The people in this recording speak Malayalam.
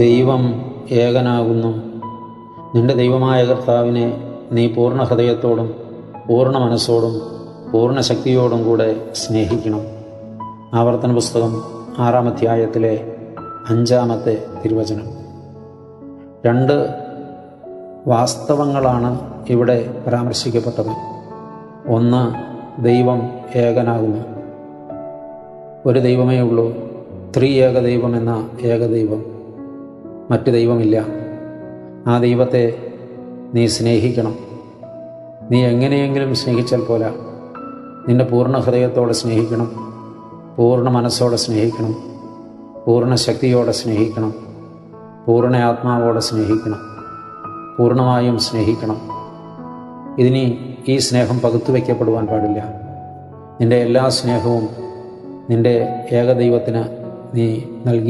ദൈവം ഏകനാകുന്നു. നിന്റെ ദൈവമായ കർത്താവിനെ നീ പൂർണ ഹൃദയത്തോടും പൂർണ മനസ്സോടും പൂർണ ശക്തിയോടും കൂടെ സ്നേഹിക്കണം. ആവർത്തന പുസ്തകം ആറാം അധ്യായത്തിലെ അഞ്ചാമത്തെ തിരുവചനം. രണ്ട് വാസ്തവങ്ങളാണ് ഇവിടെ പരാമർശിക്കപ്പെട്ടത്. ഒന്ന് ദൈവം ഏകനാകുന്നു. ഒരു ദൈവമേ ഉള്ളൂ. ത്രീ ഏകദൈവം എന്ന ഏകദൈവം. മറ്റ് ദൈവമില്ല. ആ ദൈവത്തെ നീ സ്നേഹിക്കണം. നീ എങ്ങനെയെങ്കിലും സ്നേഹിച്ചാൽ പോരാ. നിന്റെ പൂർണ ഹൃദയത്തോടെ സ്നേഹിക്കണം. പൂർണ മനസ്സോടെ സ്നേഹിക്കണം. പൂർണ ശക്തിയോടെ സ്നേഹിക്കണം. പൂർണ ആത്മാവോടെ സ്നേഹിക്കണം. പൂർണമായും സ്നേഹിക്കണം. ഇതിനി ഈ സ്നേഹം പകുത്തു വയ്ക്കപ്പെടുവാൻ പാടില്ല. നിന്റെ എല്ലാ സ്നേഹവും നിന്റെ ഏകദൈവത്തിന് നീ നൽകി